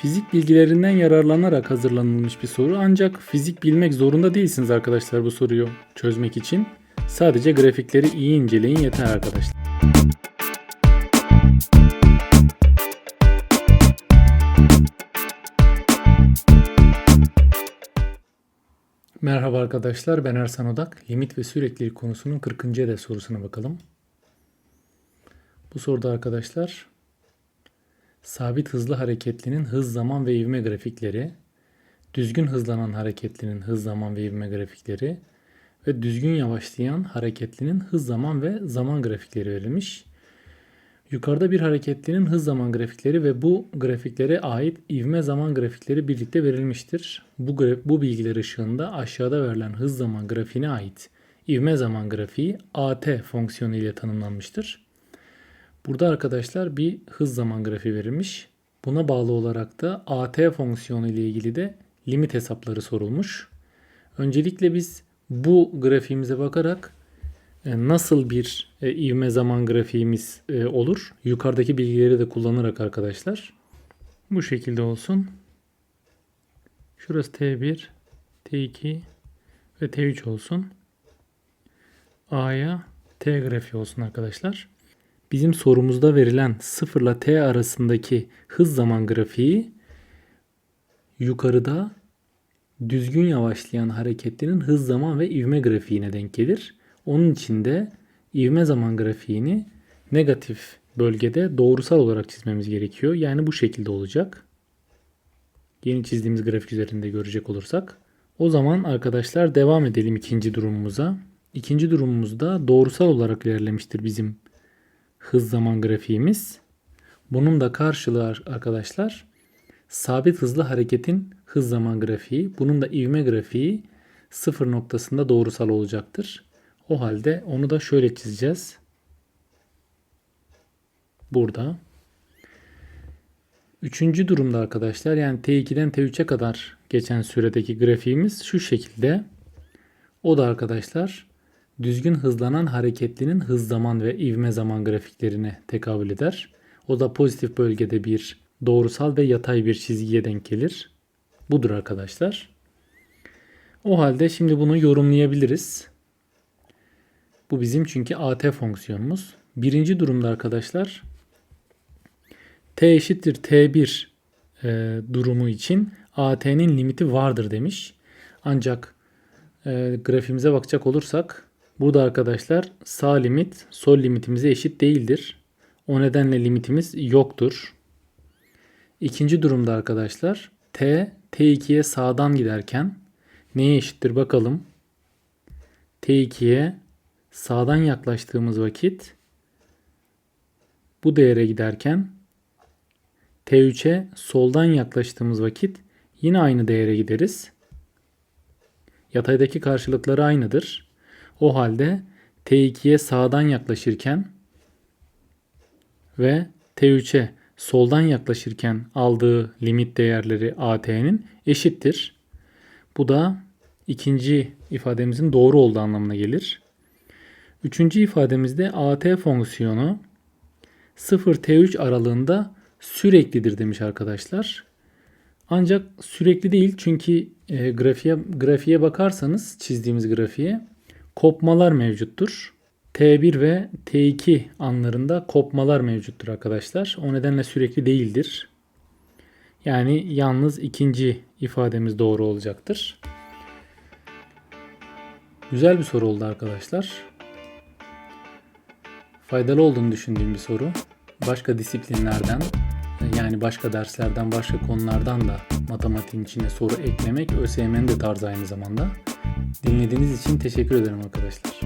Fizik bilgilerinden yararlanarak hazırlanılmış bir soru ancak fizik bilmek zorunda değilsiniz arkadaşlar bu soruyu çözmek için. Sadece grafikleri iyi inceleyin yeter arkadaşlar. Merhaba arkadaşlar ben Ersan Odak. Limit ve süreklilik konusunun 40. hedef sorusuna bakalım. Bu soruda arkadaşlar sabit hızlı hareketlinin hız zaman ve ivme grafikleri, düzgün hızlanan hareketlinin hız zaman ve ivme grafikleri ve düzgün yavaşlayan hareketlinin hız zaman ve zaman grafikleri verilmiş. Yukarıda bir hareketlinin hız zaman grafikleri ve bu grafiklere ait ivme zaman grafikleri birlikte verilmiştir. Bu, bu bilgiler ışığında aşağıda verilen hız zaman grafiğine ait ivme zaman grafiği AT fonksiyonu ile tanımlanmıştır. Burada arkadaşlar bir hız zaman grafiği verilmiş. Buna bağlı olarak da AT fonksiyonu ile ilgili de limit hesapları sorulmuş. Öncelikle biz bu grafiğimize bakarak e, nasıl bir e, ivme zaman grafiğimiz e, olur? Yukarıdaki bilgileri de kullanarak arkadaşlar. Bu şekilde olsun. Şurası T1, T2 ve T3 olsun. A'ya T grafiği olsun arkadaşlar. Bizim sorumuzda verilen 0 ile T arasındaki hız zaman grafiği yukarıda düzgün yavaşlayan hareketlerin hız zaman ve ivme grafiğine denk gelir. Onun için de ivme zaman grafiğini negatif bölgede doğrusal olarak çizmemiz gerekiyor. Yani bu şekilde olacak. Yeni çizdiğimiz grafik üzerinde görecek olursak. O zaman arkadaşlar devam edelim ikinci durumumuza. İkinci durumumuzda doğrusal olarak ilerlemiştir bizim hız zaman grafiğimiz. Bunun da karşılığı arkadaşlar sabit hızlı hareketin hız zaman grafiği. Bunun da ivme grafiği sıfır noktasında doğrusal olacaktır. O halde onu da şöyle çizeceğiz. Burada. Üçüncü durumda arkadaşlar yani T2'den T3'e kadar geçen süredeki grafiğimiz şu şekilde. O da arkadaşlar düzgün hızlanan hareketlinin hız zaman ve ivme zaman grafiklerine tekabül eder. O da pozitif bölgede bir doğrusal ve yatay bir çizgiye denk gelir. Budur arkadaşlar. O halde şimdi bunu yorumlayabiliriz. Bu bizim çünkü AT fonksiyonumuz. Birinci durumda arkadaşlar T eşittir T1 e, durumu için AT'nin limiti vardır demiş. Ancak e, grafiğimize bakacak olursak burada arkadaşlar sağ limit sol limitimize eşit değildir. O nedenle limitimiz yoktur. İkinci durumda arkadaşlar T T2'ye sağdan giderken neye eşittir bakalım. T2'ye sağdan yaklaştığımız vakit bu değere giderken T3'e soldan yaklaştığımız vakit yine aynı değere gideriz. Yataydaki karşılıkları aynıdır. O halde T2'ye sağdan yaklaşırken ve T3'e soldan yaklaşırken aldığı limit değerleri AT'nin eşittir. Bu da ikinci ifademizin doğru olduğu anlamına gelir. Üçüncü ifademizde AT fonksiyonu 0-T3 aralığında süreklidir demiş arkadaşlar. Ancak sürekli değil çünkü e, grafiğe, grafiğe bakarsanız çizdiğimiz grafiğe kopmalar mevcuttur. T1 ve T2 anlarında kopmalar mevcuttur arkadaşlar. O nedenle sürekli değildir. Yani yalnız ikinci ifademiz doğru olacaktır. Güzel bir soru oldu arkadaşlar. Faydalı olduğunu düşündüğüm bir soru. Başka disiplinlerden yani başka derslerden, başka konulardan da matematiğin içine soru eklemek ÖSYM'nin de tarzı aynı zamanda. Dinlediğiniz için teşekkür ederim arkadaşlar.